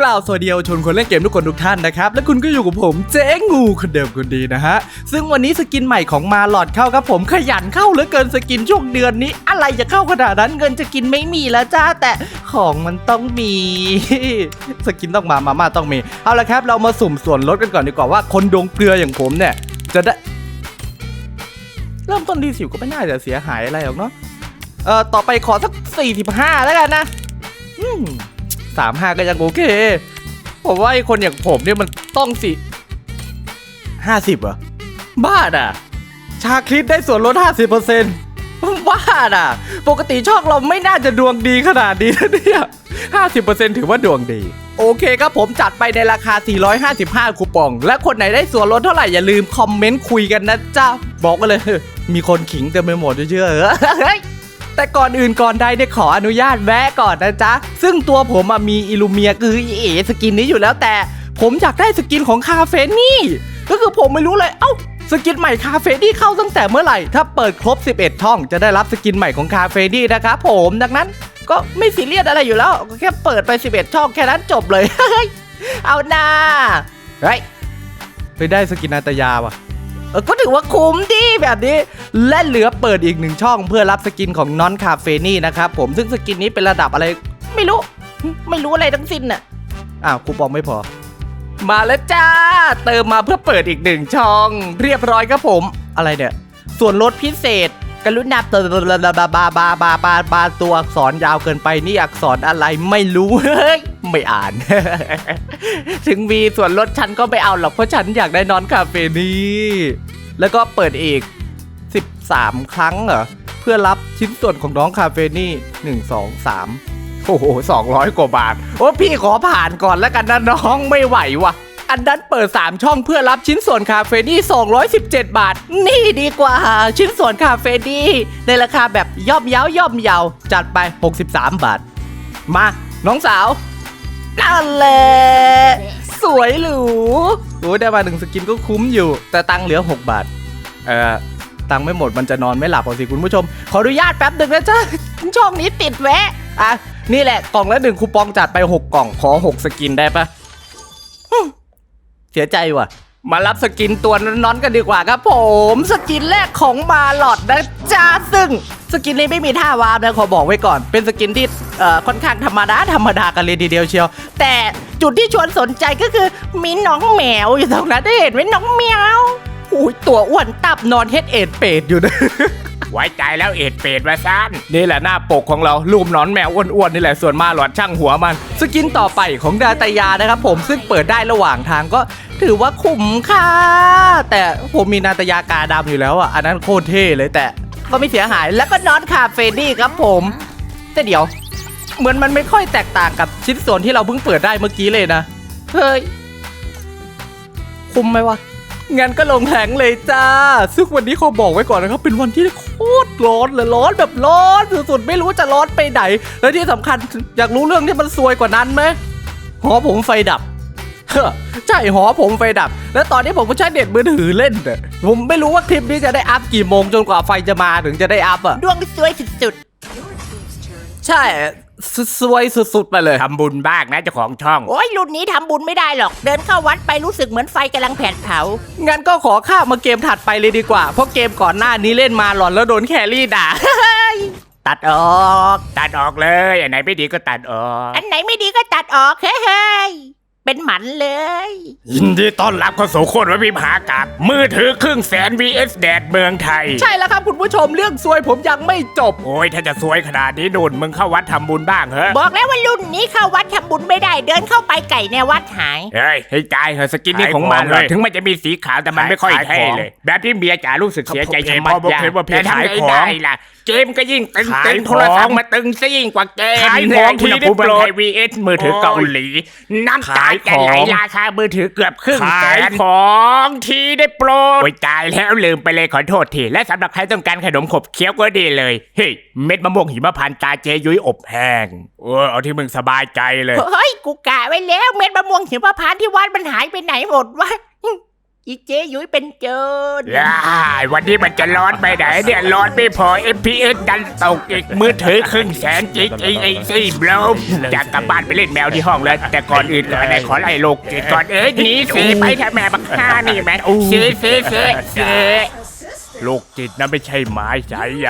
กล่าวสวัสดีเยาวชนคนเล่นเกมทุกคนทุกท่านนะครับ และคุณก็อยู่กับผมเจ๊งูคนเดิมคนดีนะฮะ ซึ่งวันนี้สกินใหม่ของมาหลอดเข้าครับผมขยันเข้าเหลือเกินสกินช่วงเดือนนี้ อะไรจะเข้าขนาดนั้นเงินจะกินไม่มีแล้วจ้าแต่ของมันต้องมี สกินต้องมามาม่าต้องมี เอาละครับ เรามาสุ่มส่วนลดกันก่อนดีกว่าว่าคนดวงเกลืออย่างผมเนี่ย จะได้ เริ่มต้นดีสิวก็ไม่น่าจะเสียหายอะไรหรอกเนาะเอ่อต่อไปขอสัก45แล้วกันนะอืม สามห้าก็ยังโอเค ผมว่าไอ้คนอย่างผมเนี่ยมันต้องสิห้าสิบเหรอ บ้าอะ ชาคลิปได้ส่วนลดห้าสิบเปอร์เซ็นต์บ้าอะ ปกติช่องเราไม่น่าจะดวงดีขนาดนี้นะเนี่ยห้าสิบเปอร์เซ็นต์ถือว่าดวงดี โอเคครับผมจัดไปในราคา 455 คูปอง และคนไหนได้ส่วนลดเท่าไหร่อย่าลืมคอมเมนต์คุยกันนะจ๊ะ บอกกันเลย มีคนขิงเต็มไปหมดเชื่อเหรอ แต่ก่อนอื่นก่อนใดเนี่ยขออนุญาตแวะก่อนนะจ๊ะ ซึ่งตัวผมมีอิลูเมียคือเอสกินนี้อยู่แล้วแต่ ผมอยากได้สกินของคาเฟนี่ ก็คือผมไม่รู้เลย เอ้าสกินใหม่คาเฟนี่เข้าตั้งแต่เมื่อไหร่ ถ้าเปิดครบ 11 ช่องจะได้รับสกินใหม่ของคาเฟนี่นะครับผมดังนั้นก็ไม่ซีเรียสอะไรอยู่แล้วก็แค่เปิดไป 11 ช่องแค่นั้นจบเลย เอาหน้าเฮ้ยไปได้สกินนาตยาว่ะ เออก็ถือว่าคุ้มดีแบบนี้ และเหลือเปิดอีกหนึ่งช่องเพื่อรับสกินของนอนคาเฟนี่นะครับผมซึ่งสกินนี้เป็นระดับอะไร ไม่รู้ ไม่รู้อะไรทั้งสิ้นน่ะอ้าวคูปองไม่พอ มาแล้วจ้า เติมมาเพื่อเปิดอีกหนึ่งช่อง เรียบร้อยครับผมอะไรเนี่ยส่วนลดพิเศษกรุณาเติมบาบาบาบาบาบาบาตัวอักษรยาวเกินไปนี่อักษรอะไรไม่รู้เฮ้ย ไม่อ่าน ถึงมีส่วนลดฉันก็ไม่เอาหรอกเพราะฉันอยากได้นอนคาเฟนี่ แล้วก็เปิดอีก 13 ครั้งเหรอ เพื่อรับชิ้นส่วนของน้องคาเฟนี่1 2 3 โอ้โห200 กว่าบาท โอ้พี่ขอผ่านก่อนแล้วกันนะน้องไม่ไหววะอันนั้นเปิด 3 ช่องเพื่อรับชิ้นส่วนคาเฟนี่217 บาท นี่ดีกว่าชิ้นส่วนคาเฟนี่ในราคาแบบย่อมเย้าย่อมเยาจัดไป 63 บาท มา น้องสาว นั่นแหละสวยหรูโอ้ยได้มาหนึ่งสกินก็คุ้มอยู่ แต่ตังค์เหลือ 6 บาท เอ่อ ตังค์ไม่หมดมันจะนอนไม่หลับเอาสิคุณผู้ชม ขออนุญาตแป๊บหนึ่งนะจ๊ะช่องนี้ติดแวะ อะ นี่แหละกล่องละหนึ่งคูปองจัดไป 6 กล่องขอ 6 สกินได้ปะเสียใจว่ะ มารับสกินตัวน้อนๆกันดีกว่าครับผม สกินแรกของมาหลอดนะจ้าซึ่งสกินนี้ไม่มีท่าวาร์ปนะขอบอกไว้ก่อน เป็นสกินที่เอ่อค่อนข้างธรรมดาธรรมดากันเลยทีเดียวเชียว แต่จุดที่ชวนสนใจก็คือมีน้องแมวอยู่ตรงนั้นได้เห็นไหมน้องแมวอุ้ยตัวอ้วนตับนอนเฮดเอ็ดเป็ดอยู่นะ ไว้ใจแล้วเอ็ดเป็ดมาซ่านนี่แหละหน้าปกของเรารูปนอนแมวอ้วนๆนี่แหละส่วนมาหลอดช่างหัวมัน สกินต่อไปของดาตายานะครับผมซึ่งเปิดได้ระหว่างทางก็ถือว่าคุ้มค่าแต่ผมมีนาตายากาดำอยู่แล้วอะอันนั้นโคตรเท่เลยแต่ก็ไม่เสียหายแล้วก็นอนคาเฟนี่ครับผม แต่เดี๋ยว เหมือนมันไม่ค่อยแตกต่างกับชิ้นส่วนที่เราเพิ่งเปิดได้เมื่อกี้เลยนะเฮ้ยคุ้มไหมวะ งั้นก็ลงแหงเลยจ้า ซึ่งวันนี้ขอบอกไว้ก่อนนะครับ เป็นวันที่โคตรร้อนเลยร้อนแบบร้อนสุดๆ ไม่รู้จะร้อนไปไหน และที่สำคัญอยากรู้เรื่องที่มันซวยกว่านั้นไหมหอผมไฟดับเฮ้อใช่หอผมไฟดับ แล้วตอนนี้ผมก็ใช้เน็ตมือถือเล่นน่ะผมไม่รู้ว่าคลิปนี้จะได้อัพกี่โมงจนกว่าไฟจะมาถึงจะได้อัพอะดวงสวยสุดใช่ส ซวยสุดๆไปเลย ทำบุญบ้างนะเจ้าของช่องๆโอ้ยรุ่นนี้ทำบุญไม่ได้หรอก เดินเข้าวัดไปรู้สึกเหมือนไฟกำลังแผดเผา งั้นก็ขอข้ามมาเกมถัดไปเลยดีกว่า เพราะเกมก่อนหน้านี้เล่นมาหลอนแล้วโดนแครี่ด่า ตัดออก ตัดออกเลย อันไหนไม่ดีก็ตัดออก อันไหนไม่ดีก็ตัดออกเฮ้ยๆ เป็นหมันเลย ยินดีต้อนรับเข้าสู่โคนวิภากับ มือถือครึ่งแสน vs แดดเมืองไทย ใช่แล้วครับคุณผู้ชมเรื่องซวยผมยังไม่จบ โอ้ยถ้าจะสวยขนาดนี้ดุนมึงเข้าวัดทำบุญบ้างเหรอบอกแล้วว่ารุ่นนี้เข้าวัดทำบุญไม่ได้เดินเข้าไปไก่ในวัดหาย เฮ้ยให้จ่ายเหอะสกินนี่ของมันเลย ถึงมันจะมีสีขาวแต่มันไม่ค่อยเท่เลย แบบที่เมียจ๋ารู้สึกเสียใจชะมัดยาแต่ทำไงได้ล่ะ เกมก็ยิ่งตึงตึงโทรศัพท์มาตึงซะยิ่งกว่าเกมขายของทีทีได้ได้โปโปรรดไทย vs มือถือเกาหลี น้ำตาจะไหลราคามือถือเกือบครึ่งแสขายนของทีได้โปรโอ้ยตายแล้วลืมไปเลยขอโทษที และสำหรับใครต้องการขนมขบเคี้ยวก็ดีเลย เฮ้ยเม็ดมะม่วงหิมพานต์ตาเจยุ้ยอบแห้งเออเอาที่มึงสบายใจเลย เฮ้ยกูกะไว้แล้วเม็ดมะม่วงหิมพานต์ที่วัดมันหายไปไหนหมดวะ อีเจยุ้ยเป็นโจรอ่าวันนี้มันจะร้อนไปไหนเนี่ยร้อนไม่พอ FPS ดันตกอีกมือถือครึ่งแสนจิกไอ้ไอ้ซี่บลมอยากกลับบ้านไปเล่นแมวที่ห้องแล้วแต่ก่อนอื่นก่อนไหนขอไล่โลกจิตก่อนเอ้ยหนีสีไปแทแม่บักฆ่านี่แม่เสีเสีเสีเสี โรคจิตนะไม่ใช่หมายสายย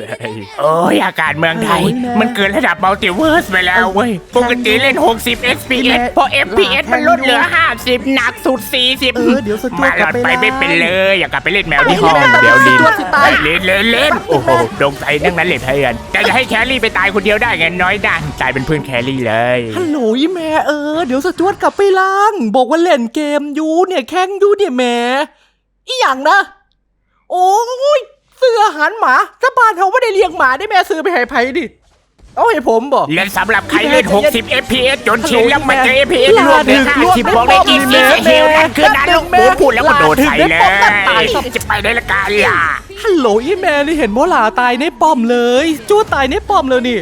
ำ โอ้ยอากาศเมืองไทย มันเกินระดับมัลติเวิร์สไปแล้วเว้ย ปกติเล่น 60 FPS พอ FPS มันลดเหลือ 50 หนักสุด 40 เออเดี๋ยวสจวมาดหกลลัอบดไปไปไม่เป็นเลย อยากกลับไปเล่นแมวที่ห้องไปเดี๋ยวลินสจวดสิตายเล่นเล่นเล่นโอ้โหดงใจทั้งนั้นเลยเพื่อนแต่จะให้แครี่ไปตายคนเดียวได้ไงน้อยด้านตายเป็นเพื่อนแครี่เลยฮัลโหลอีแม่เออเดี๋ยวสจวดกลับไปล้าง บอกว่าเล่นเกมอยูเนี่ยแข่งอยูเนี่ยแม่อีหยังนะ โอ้ยซื้ออาหารหมาถ้าบ้านเขาไม่ได้เลี้ยงหมาได้แม่ซื้อไปให้ไผ่ดิ เอาให้ผมบอก และสำหรับใครเล่น 60 FPS จนชินแล้วมันเจอ FPS ลารวมดึถึงกรวม50บอกเลยกินแม่เฮลนั่นคือดันลูกหมูพูดแล้วก็โดดใส่เลลาดึกแม่ป้อมตายยจะไปได้ละกันล่ะ ฮัลโหลอีแม่นี่เห็นโมหลาตายในป้อมเลย จู้ตายในป้อมเลยนี่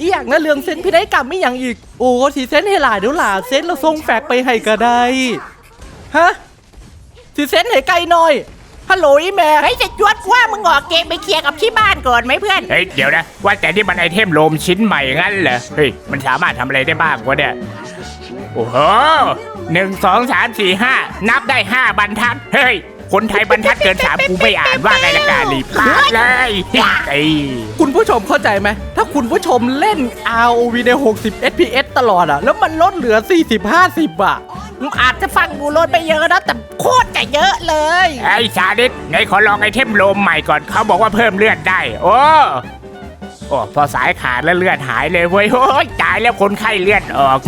อีอย่างนั้นเรื่องเซนพินัยกรรมไม่อย่างอีก โอ้สีเซนให้หลาเดี๋ยวหลาเซนเราส่งแฟกไปให้ก็ได้ ฮะสีเซนให้ไกลหน่อย ฮัลโหลอีแม่เฮ้ยจะจวดว่ามึงออกเกมไปเคลียร์กับที่บ้านก่อนไหมเพื่อน เฮ้ยเดี๋ยวนะ ว่าแต่นี่มันไอเทมโลมชิ้นใหม่งั้นเหรอ เฮ้ย มันสามารถทำอะไรได้บ้างวะเนี่ย โอ้โหหนึ่งสองสามสี่ห้านับได้ห้าบรรทัด เฮ้ย คนไทยบรรทัดเกินสามกูไม่อ่านว่าไงละกาลีพลาดเลยไอ้คุณผู้ชมเข้าใจไหม ถ้าคุณผู้ชมเล่น ROV ใน 60 FPS ตลอดอะแล้วมันลดเหลือ 40 50อะ มึงอาจจะฟังกูโลดไปเยอะนะแต่โคตรจะเยอะเลย ไอ้ชาดิสไหนขอลองไอเทมโลมใหม่ก่อนเขาบอกว่าเพิ่มเลือดได้ โอ้โอ้พอสายขาดแล้วเลือดหายเลยเว้ยโอ้ยตายแล้วคนไข้เลือดออก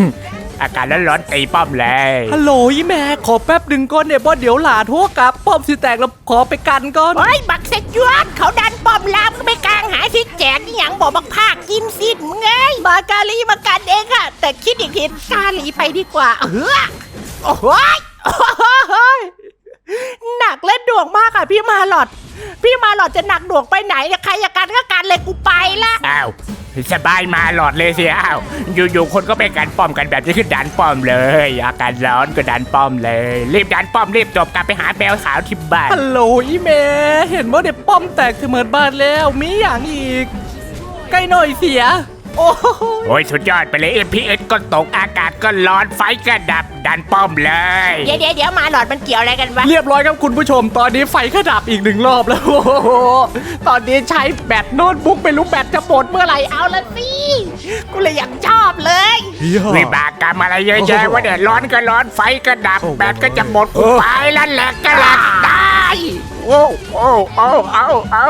อาการร้อนๆตีป้อมเลยฮัลโหลอีแม่ขอแป๊บหนึ่งก่อนเนี่ยบ่เดี๋ยวหลาโทรกลับป้อมสิแตกแล้วขอไปกันก่อนเฮ้ย บักเซจวดเขาดันป้อมลามก็ไปกลางหาที่แจกนี่หยังบอกบักภาคกินสิ้นมึงไงมากาลีมากันเองอะแต่คิดอีกทีกาลีไปดีกว่าเออ โอ้โหยโอ้ยหนักและดวงมากอะพี่มาหลอด พี่มาหลอดจะหนักดวงไปไหนเนี่ยใครอยากกันก็กันเลยกูไปละอ้าวสบายมาหลอดเลยสิอ้าวอยู่ๆคนก็ไปกันป้อมกันแบบนี้คือดันป้อมเลยอาการร้อนก็ดันป้อมเลย รีบดันป้อมรีบจบกลับไปหาแมวสาวที่บ้านฮัลโหลอีแม่เห็นว่าเด็กป้อมแตกเสมอบ้านแล้วมีอย่างอีก ใกล้หน่อยเสีย โอ้โหโอ้ยสุดยอดไปเลย FPS ก็ตกอากาศก็ร้อนไฟก็ดับดันป้อมเลย เดี๋ยวเดี๋ยวเดี๋ยวมาหลอดมันเกี่ยวอะไรกันวะ เรียบร้อยครับคุณผู้ชม ตอนนี้ไฟขดับอีกหนึ่งรอบแล้วโอ้โหตอนนี้ใช้แบตโน้ตบุ๊กไม่รู้แบตจะหมดเมื่อไหร่เอาละสิกูเลยอยากชอบเลยวิบากกรรมอะไรเยอะแยะวะเนี่ยร้อนก็ร้อนไฟก็ดับแบตก็จะหมดกูไปแล้วแหลกก็แหลกตายโอ้โอ้โอ้โอ้โอ้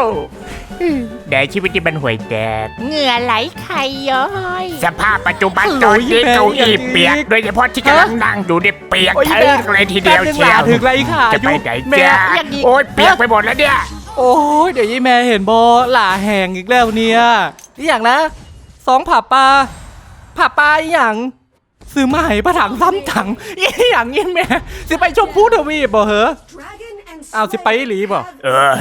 แดดชีวิตที่มันห่วยแดด เหงื่อไหลไข่ย้อยสภาพปัจจุบันฮัลโหลตอนนี้อีแม่เก้าอี้เปียกอีกโดยเฉพาะที่กำลังนั่งดูเนี่ยเปียกโอ้ยทั้แม่งเลยทีเดียวแป๊บนึงเชีหยลาวถึงไรขาจะไปยุไหนแม่จ้าอย่างนี้โอ้ยเปียกไปหมดแล้วเนี่ย โอ้ยเดี๋ยวยี่แม่เห็นบอหล่าแหงอีกแล้วเนี่ยอหย่างนะสองผ่าปลาผ่าปลาอหย่างซื้อมาให้ประถังซ้ำถังอหย่างยี่แม่สิไปชมพูทวีปบ่เหรอ อ้าวสิไปอีหลีบ่เออ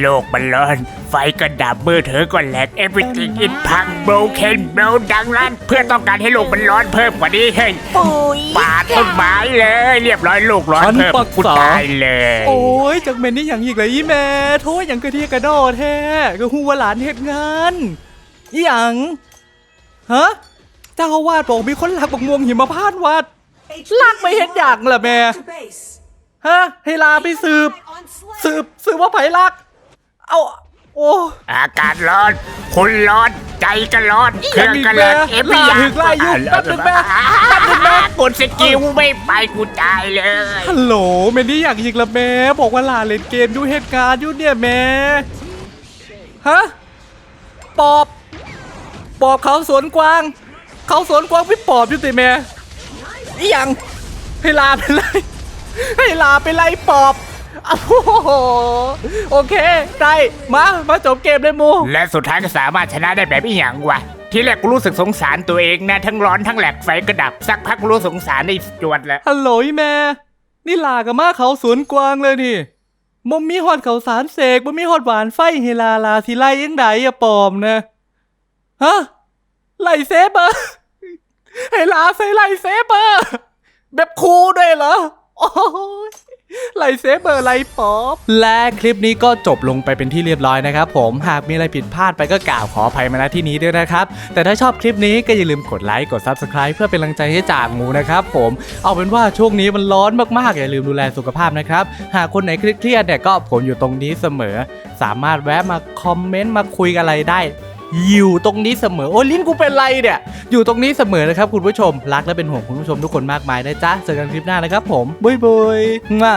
โลกมันร้อน ไฟก็ดับมือถือก็แหลก everything is พัง broken เบลดังนั้นเพื่อต้องการให้โลกมันร้อนเพิ่มกว่านี้ให้ปุ๋ยปาดต้นไม้เลย เรียบร้อยโลกร้อนฉันเพิ่มปรึกษากูตายเลย โอ้ยจังเมนนี่อย่างอีกเลยยี่แม่โทษอย่างกระเทียกระดอแท้ก็ฮู้ว่าหลานเหตุงานอหย่างฮะเจ้าอาวาดบอกมีคนหลักบักม่วงหิมพานต์วัดลากไปเฮ็ดอย่างล่ะแม่ ฮะให้ลาไปสืบ สืบสืบว่าไผลัก เอาโอ้อากาศร้อนคนร้อนใจก็ร้อนเครื่องก็แรงอีกแล้วเอฟยาลาถึงลายุบแป๊บนึงแม่แป๊บนึงแม่กดสกิลไม่ไปกูตายเลยฮัลโหลเมนนี่อยากยิงละแม่บอกว่าลาเล่นเกมอยู่เหตุการณ์อยู่เนี่ยแม่ฮะปอบ ปอบเขาสวนกวาง เขาสวนกวางพี่ปอบอยู่ติแม่อีหยังให้ลาไปไล่ ให้ลาไปไล่ปอบอ้าวโอ้โหโอเคได้มามาจบเกมเลยมู และสุดท้ายก็สามารถชนะได้แบบอีหยังวะที่แรกกูรู้สึกสงสารตัวเองนะ ทั้งร้อนทั้งแหลกไฟก็ดับ สักพักกูรู้สงสารในจวดแล้วฮัลโหลอีแม่ นี่ลากับมาเขาสวนกวางเลยนี่มมีฮอดเขาสารเสกบ่มีฮอดหวานไฟเฮลาลาสิไล่ยังไดอะปอมนะ ฮะไล่เซเบอร์เฮลาใส่ไล่เซเบอร์ แบบคูลด้วยเหรอ โอ้ยไลเซเบอร์ไลป๊อปและคลิปนี้ก็จบลงไปเป็นที่เรียบร้อยนะครับผมหากมีอะไรผิดพลาดไปก็กล่าวขออภัยมาณที่นี้ด้วยนะครับ แต่ถ้าชอบคลิปนี้ก็อย่าลืมกดไลค์กด Subscribe เพื่อเป็นกำลังใจให้จ่างูนะครับผมเอาเป็นว่าช่วงนี้มันร้อนมากๆ อย่าลืมดูแลสุขภาพนะครับ หากคนไหนเครียดเนี่ยก็ผมอยู่ตรงนี้เสมอ สามารถแวะมาคอมเมนต์มาคุยกันอะไรได้ อยู่ตรงนี้เสมอ โอ้ยลิ้นกูเป็นไรเนี่ย อยู่ตรงนี้เสมอนะครับคุณผู้ชม รักและเป็นห่วงคุณผู้ชมทุกคนมากมายนะจ๊ะเจอกันคลิปหน้านะครับผมบ๊ายบายมา